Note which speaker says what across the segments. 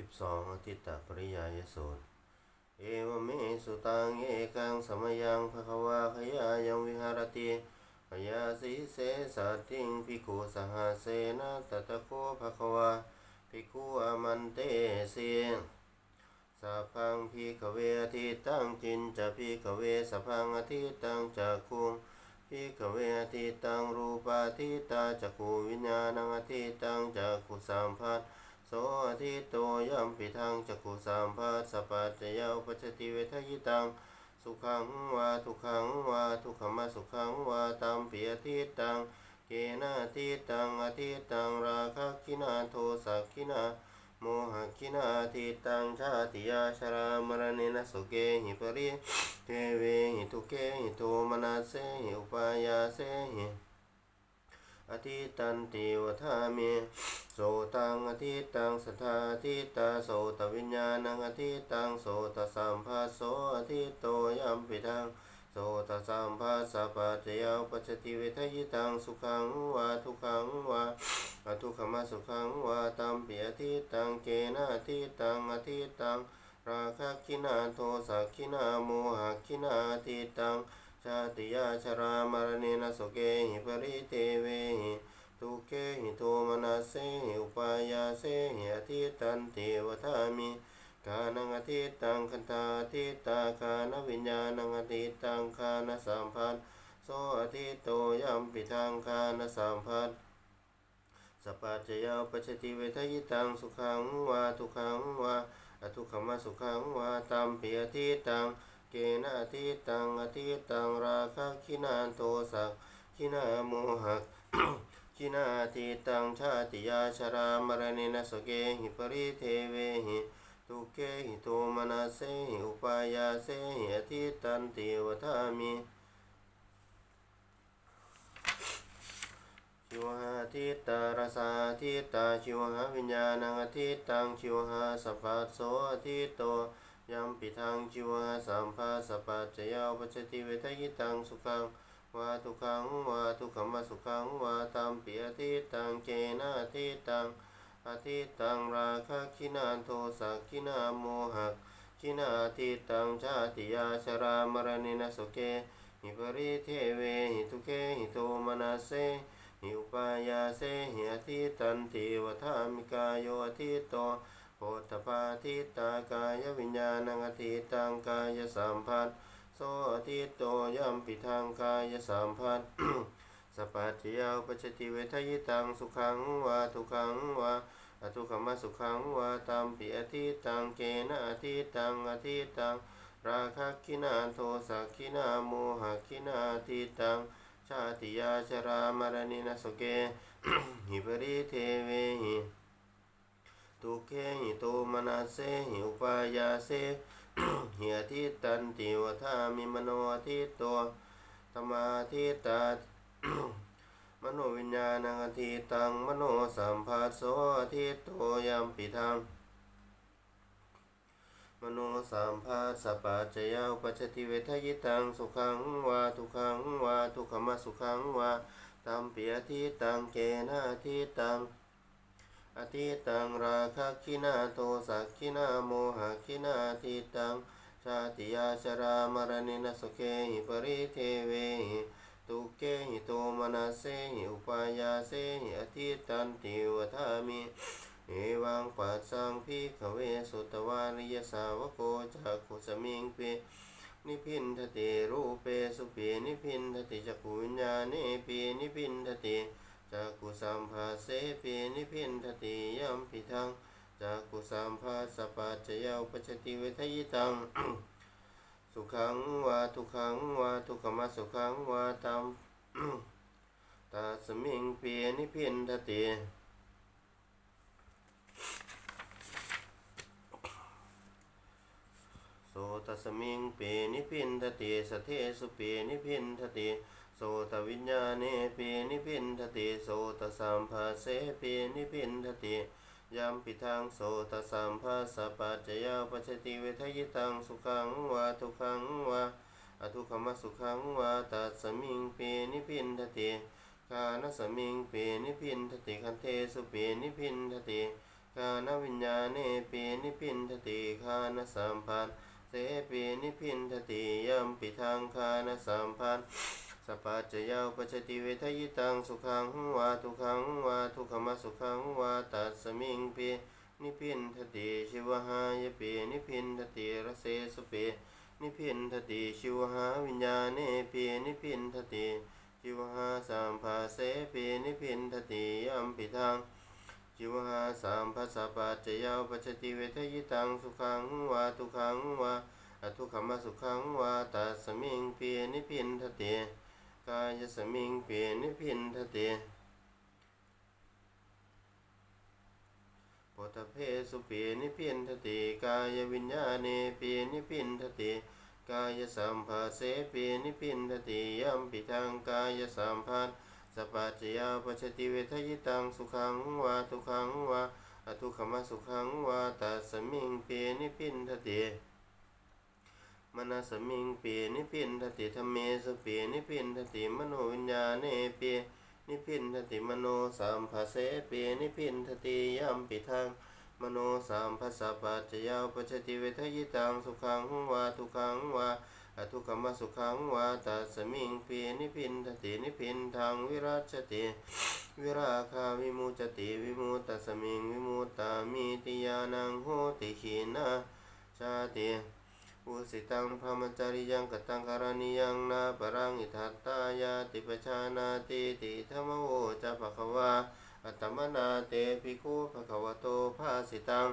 Speaker 1: สิบสองอาทิตตปริยายสูตร เอวเมสุตังเอกังสมยังภควาขยายังวิหารติขยาสีเสสัติงภิกขุสหเสนะตตะโคภควาภิกขุอมันเตเสสัพังพิกเวอทิตังจินจะพิกเวสัพังอทิตังจักคุงพิกเวอทิตังรูปาทิตาจักขูวิญญาณังอทิตังจักขุสัมพัน โสอทิโตยัมปิทังจักขุสามภัสสะปัจจยาอุปจจติเวทยิตัง สุขังวาทุขังวาทุขมาสุขังวาตามปิยทิตังเกนาทิตังอทิตังราคะคินาโทสักคินาโมหะคินาทิตังชาติยาชรามรณนนะสุเกหิปริเทเวหิทุเกหิโทมนัสเสหิอุปายาเสหิอธิตันติวทามิโสตังอธิตังสัทธาอธิตาโสตวิญญาณังอธิตังโสตสัมภาโสอธิโตยัมปิทังโสตสัมภาสัพพะเจยาปัจจติเวทยิตังสุขังวาทุขังวาอทุขมาสุขังวาตัมปิอธิตังเกนะอธิตังอธิตังราคะคินาโทสักคินาโมหะคินาอธิตังชาติยาชรามรณเนนะสุเกหิปริเทเวหิ ทุเกหิโทมนัสเสหิอุปายาเสหิอธิตันติวทามิกานังอธิตังคันธาอธิตาคานวิญญาณังอธิตังคานสัมพันธ์โสอธิโตยัมปิทังคานสัมพันธ์สปปัจจยาปัจจติเวทยิตังสุขังวาทุขังวาอทุขมาสุขังวาตัมปิอธิตังเกนะอธิตังอธิตังราคะคินานโทสักคินาโมหะ คินาอธิตังชาติยาชรามรณเนนะสเกหิปริเทเวหิทุเกหิโทมนัสเสหิอุปายาเสหิอธิตันติวทามิชิวหาทิตตารสาทิตาชิวหาวิญญาณังอธิตังชิวหาสัพพะโสอธิโตยัมปิทังจิวะสัมภาสปัจจยาปัจจติเวทยิตังสุขัง วาทุขังวาทุขมสุขังวาตัมปิอธิตังเจนะอธิตังอธิตังราคะคินาโทสักคินาโมหะคินาอธิตังชาติยาชรามรณเนนะสุเกหิปริเทเวหิทุเกหิโทมนัสเสหิอุปายาเสหิอธิตันติวทามิกายโยอธิโตโพธพาทิตากายวิญญาณังอธิตังกายสัมพันธ์โสอธิโตยัมปิทังกายสัมพันสปปัจจยาปัจจติเวทยิตังสุขังวาทุขังวาอทุขมสุขังวาตามปิอธิตังเกนะอธิตังอธิตังราคะคินาโทสักคินาโมหะคินาอธิตังชาติยาชรามรณินสุเกหิปริเทเวหิทุเขหิโตมนัสเสหิอุปายาเส เหิอธิตันติวทามิมโนอธิโตธรรมาธิตามโนวิญญาณังอธิตังมโนสัมภาสโสอธิโตยัมปิทังมโนสัมภาสสะปัจจยาปัจจติเวทยิตังสุขังวาทุขังวาทุขมสุขังวาตัมเปิอธิตังเกนะอธิตัง อธิตังราคะคินาโทสักคินาโมหะคินาทิตังชาติยาชรามรณเนนะสุเกหิปริเทเวหิทุเกหิโตมนัสเสหิอุปายาเสหิอธิตันติวทามิเอวังปัสสังพิขเวสุตวาริยสาวโกจักขุสมิงเปนิพินทติรูปเปสุเปนิพินทติจักขุวิญญาเนเปนิพินทติ จักขุสัมภาเสเปนิพินทติยัมปิทังจักขุสัมภาสปัจจยาอุปจจติเวทยิตังสุขังวาทุขังวาทุกขมาสุขังวาตัมตาสมิงเปนิพินทติโสตสมิงเปนิพินทติสเทสุเปนิพินทติ โสตวิญญาเนเปนิพินทติโสตสัมภาเสเปนิพินทติยัมปิทังโสตสัมภาสปัจจยาปัจจติเวทยิตังสุขังวาทุขังวาอทุขมสุขังวาตัสมิงเปนิพินทติกานสมิงเปนิพินทติคันเทสุเปนิพินทติคานวิญญาเนปีนิพินทติคานสัมพันเสปีนิพินทติยัมปิทางคานสัมพัน ปปัจจยาวปัจจติเวทยิตังสุขังวาทุขังวาทุขมสุขังวาตัสสมิงปีนิพินทติชิวหายปีนิพินทติรเสสุปีนิพินทติชิวหาวิญญาเนปีนิพินทติชิวหาสัมภาเสปีนิพินทติยัมปิทางจิวหาสามภาษาปัจจยาวปัจจติเวทยิตังสุขังวาทุขังวาอทุขมสุขังวาตัสสมิงเปีนิพินทเต กายสมิงเปียนิพินทเตปตเพสุเปียนิพินทเตกายวิญญาเนเปียนิพินทเตกายสัมภาเสเปียนิพินทเตยัมปิทางกายสัมพันสปปัจจยาปัจจติเวทยิตังสุขังวาทุขังวาอทุขมสุขังวาตัสมิงเปียนิพินทเต มนัสมิงเปียนิพินทติธรรมเมสเปียนิพินทติมโนวิญญาเนเปียนิพินทติมโนสัมภาเสเปียนิพินทติยัมปิทางมโนสัมภาสปปัจจยาวปัจจติเวทยิตังสุขังวาทุขังวาอทุกขมสุขังวาตัสมิงปีนิพินทตินิพินทางวิราชติวิราคาวิมุจติวิมุตตสมิงวิมุตตามิติยานังโหติขีนาชาติ อุสิตังพรหมจริยังกตังการณิยังนาปรังอิทัตตายาติปชานาติติธรรมโวจะภควาอัตมนาเตภิกขุภควโตภาสิตัง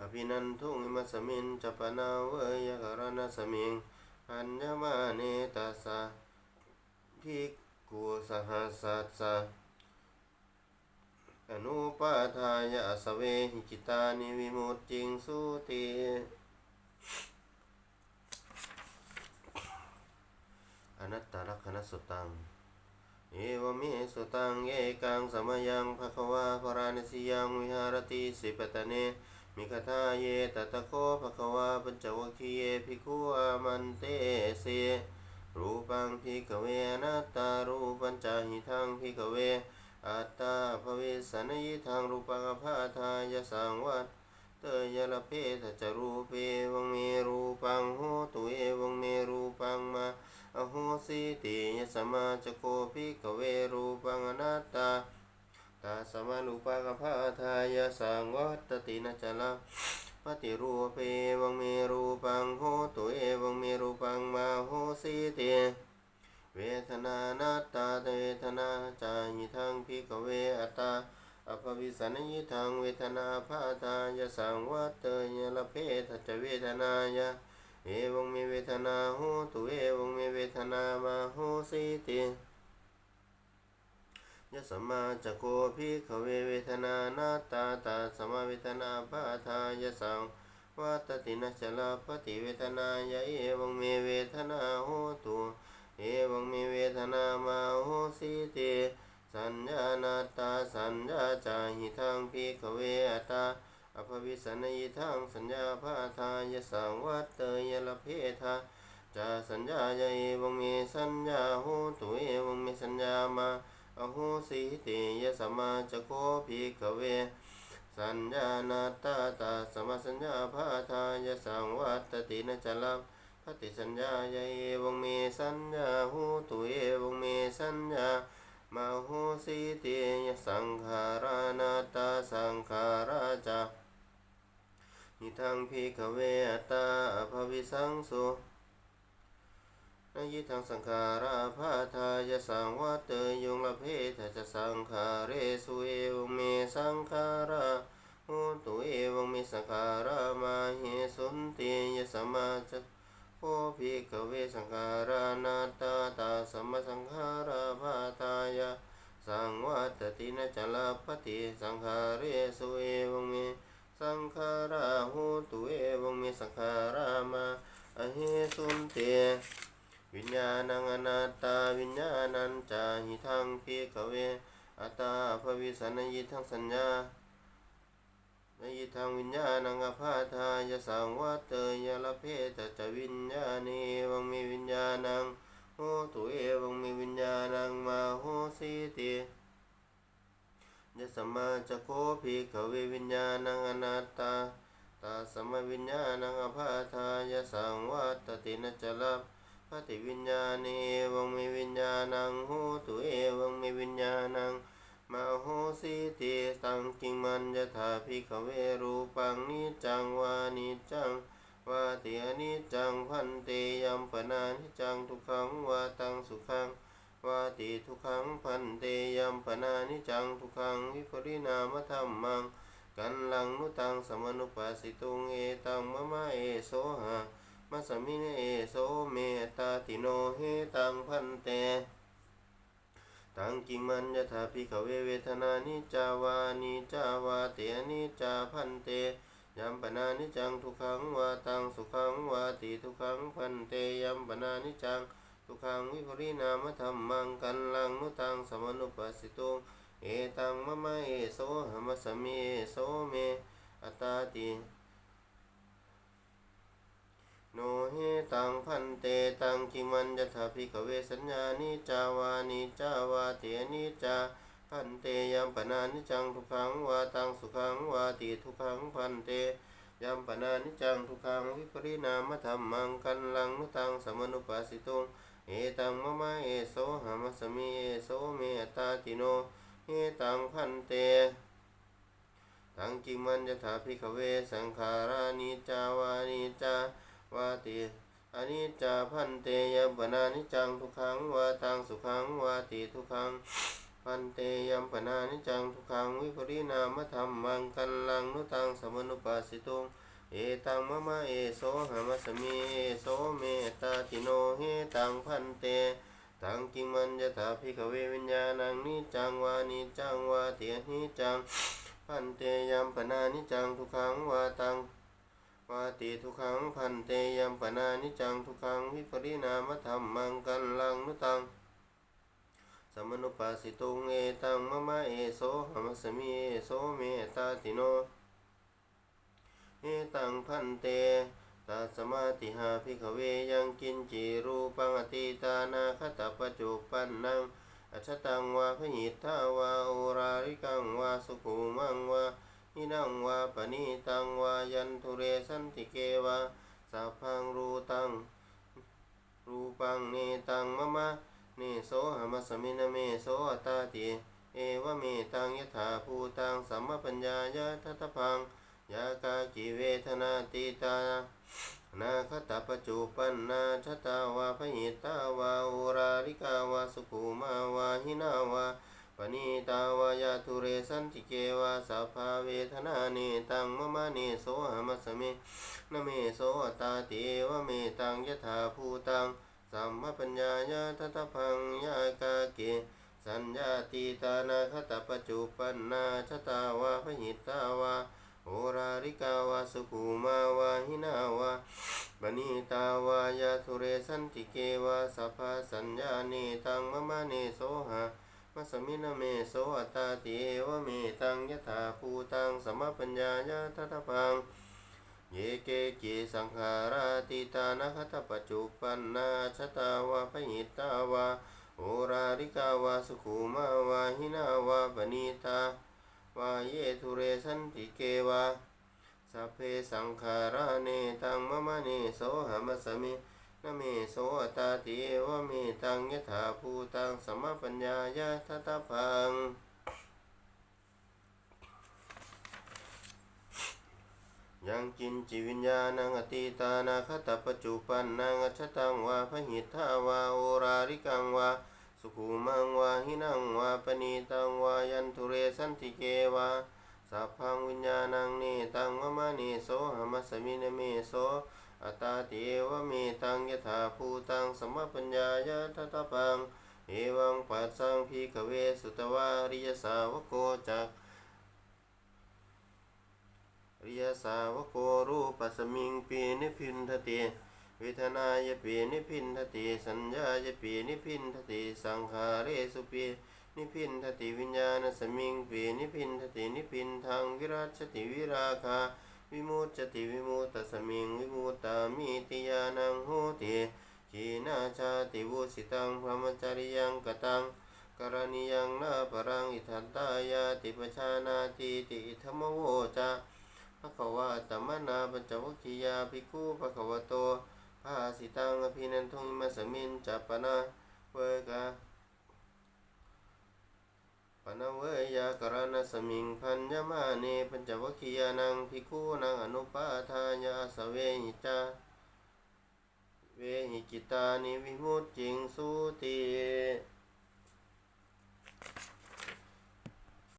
Speaker 1: อภินันทุงิมัสมินจัปนาเวยกรณสมิงอัญญมาเนตัสสะภิกขุสหัสสัสสะอนุปาทายะสเวหิจิตานิวิมุตติงสุติ อนัตตลักขณสุตัง เอวเมสุตังเอกังสมยังภควาภราณสิยังวิหารติสิปตะเน มิคทาเยตตะโคภควาปัญจวคีเยภิกขุอามันเตเสรูปังพิกเวนัตตารูปัญจหิทังพิกเวอัตตาภเวสนยิทังรูปังอภาทายสังวัต เตยละเพทจรูปเอวังเมรูปังโหตุเอวังเมรูปังมาอโหสิติยสมาจโกภิกเวรูปังอนัตตาตาสมานุปากภาทายาสังวัตตินจลาปฏิรูปเอวังเมรูปังโหตุเอวังเมรูปังมาโหสิเตเวทนานาตตาเวทนาจายิทังพิกเวอัตตา อภวิสันยิทังเวทนาภาทายสังวัตเตยละเพทจเวทนายาเอวังเมเวทนาโหตุเอวังเมเวทนามาโหสิเตยะสมาจโคภิกขเวเวทนานาตาตาสมาเวทนาปาทายะสังวัตตินะจลาปฏิเวทนายะเอวังเมเวทนาโหตุเอวังเมเวทนามาโหสิเต สัญญานาตาสัญญาจาหิทังภิกขเวอตาอภวิสันยิทังสัญญาภาทายสังวัตเตยละเพทาจาสัญญายะเอวังเมสัญญาโหตุเอวงเมสัญญามาอโหสิติยสมมาจโคภิกขเว สัญญานาตาตาสมาสัญญาภาทายสังวัตตินจลับปฏิสัญญาเยเวงเมสัญญาหูตุเอวงเมสัญญา มาโหสิติยสังขารานาตาสังขาราจานิทังภิกเวตตาภวิสังสุนยิทังสังขาราภาทายสังวัตเตยงละเพทจะสังขาเรสุเอวเมสังขาราโหตุเอวเมสังขารามาเหสุนติยสมมาจ โคภิกขเวสังขารานาตาตาสัมมาสังขาราภาทายสังวัตตินะจลาปฏิสังขาเรสุเอวเมสังขาราโหตุเอวเมสังขารามาอเหสุนเตวิญญาณังอนัตตาวิญญาณัญจาหิทังพิกเวอัตตาภวิสันยิทังสัญญา นยิทังวิญญาณังอภาทายสังวัตเตยละเพตจะวิญญาณีวังมีวิญญาณังโหตุเอวังมีวิญญาณังมาโหสิติยสมมาจะโคภิกขเววิญญาณังอนัตตาตาสมวิญญาณังอภาทายสังวัตตินจลับปฏิวิญญาณเอวังมีวิญญาณังโหตุเอวังมีวิญญาณังมาโหสิติ กิงมันยถาภิกเวรูปังนิจังวานิจังวาเติอนิจังพันเตยัมปนานิจังทุกขังวาตังสุขังวาติทุกขังพันเตยัมปนานิจังทุกขังวิปริณามธรรมังกันลังนุตังสมนุปัสสิตุงเอตังมะมะเอโสหะมัสมิเนเอโสเมตตาติโนเฮตังพันเต ตังกิมันยถาภิกขเวเวทนานิจาวานิจาวาเตนิจาพันเตยัมปนานิจังทุกขังวาตังสุขังวาติทุกขังพันเตยัมปนานิจังทุกขังวิปริณามธรรมังกันลังนุตังสมนุปัสสิตุงเอตังมะมะเอโสหมัสมิเอโสเมอัตตาติ โนเฮตังพันเตตังกิมันยถาภิกขเวสัญญานิจาวานิจาวาเตนิจาพันเตยัมปนานิจังทุกขังวาตังสุขังวาติทุกขังพันเตยัมปนานิจังทุกขังวิปริณามธรรมังกันลังนุตังสมนุปัสสิตุงเอตังมะมะเอโสหามัสมิเอโสเมตาติโนเอตังพันเตตังกิมันยถาภิกขเวสังขารานิจาวานิจา วาติอนิจจาพันเตยัมปนานิจังทุกขังวาตังสุขังวาติทุกขังพันเตยัมปนานิจังทุกขังวิปริณามธรรมังกันลังนุตังสมนุปัสสิตุงเอตังมะมะเอโสหามัสมิเอโสเมตตาติโนเฮตังพันเตตังกิมันยถาภิกขเววิญญาณังนิจังวานิจังวาเตียนิจังพันเตยัมปนานิจังทุกขังวาตัง วาติทุขังพันเตยมปนานิจังทุขังวิปริณามธรรมังกันลังนุตังสมนุปัสสิตุงเอตังมะมะเอโสหามัสมิเอโสเมตตาติโนเอตังพันเตตัสมาติหาภิกเวยังกินจิรูปังอติตานาคตปจจุปันนังอัจฉตังวาพหิทธาวาโอราริกังวาสุขุมังวา หินังวาปณีตังวายันทุเรสันติเกวาสัพพังรูตังรูปังเนตังมะมะเนโสหมัสสมินะเมโสอัตตาติเอวะเมตังยถาภูตังสัมมปัญญายะทัตถพังยากากิเวทนาติตานาคตปจุปันนาชตาวาพหิตาวาอุราริกาวาสุขุมาวาหินาวา ปณีตาวายาทุเรสันติเกวาสัพพาเวทนาเนตังมะมะเนโสหมัสเมนเมโสตตาติเอวะเมตังยถาภูตังสัมมปัญญายะทัตถพังยากาเกสัญญาติตานาคตปจุปันนาชะตาวาพหิตาวาโอราริกาวาสุขุมาวาหินาวาบณีตาวายาทุเรสันติเกวาสัพพะสัญญาเนตังมะมะเนโสห มัสมินะเมโสอัตตาติเอวะเมตังยถาภูตังสมปัญญายะทัตพัง เยเกจิสังขาราติตานาคตปัจจุปันนาชะตาวาพหิตาวาโอราริกาวาสุขุมาวาหินาวาบณีตาวาเยทุเรสันติเกวาสัพเพสังขาราเนตังมะมะเนโสหมัสสมิ นเมโสอัตาติเอวเมตังยถาภูตังสัมปัญญายะทัตพังยังกินจิวิญญาณังอติตานาคตปัจจุปันนังอัจฉตังวาพหิทธาวาโอราริกังวาสุขุมังวาหินังวาปณีตังวายันทุเรสันติเกวาสัพพังวิญญาณังเนตังมะมะเนโสหมัสมินเมโส อัตตาติเอวะเมตังยถาภูตังสมปัญญายะทัตปังเอวังปัสสังพิกเวสุตวาริยสาวโกจักริยสาวโกรูปสมิงปีนิพินทติเวทนายปีนิพินทติสัญญายปีนิพินทติสังขาเรสุปีนิพินทติวิญญาณสมิงปีนิพินทตินิพินทางวิราชติวิราคา วิมุตติวิมุตตสมิงวิมุตตามิติยานังโหติขีนาชาติวุสิตังพรหมจริยังกตังกรณียังนาปรังอิทันตายาติปชานาติติธรรมโวจะภะคะวะตมนาปัญจวัคคียาภิกขุภะคะวะโตภาสิตังอภินันทุงมัสมินจัปปนะเวกะป นเวยากรณสมิงพัญญมาเนปัญจวคียานังพิคูนังอนุปาทายาสเวหิจาเวหิจิตานิวิมุตจิงสุติ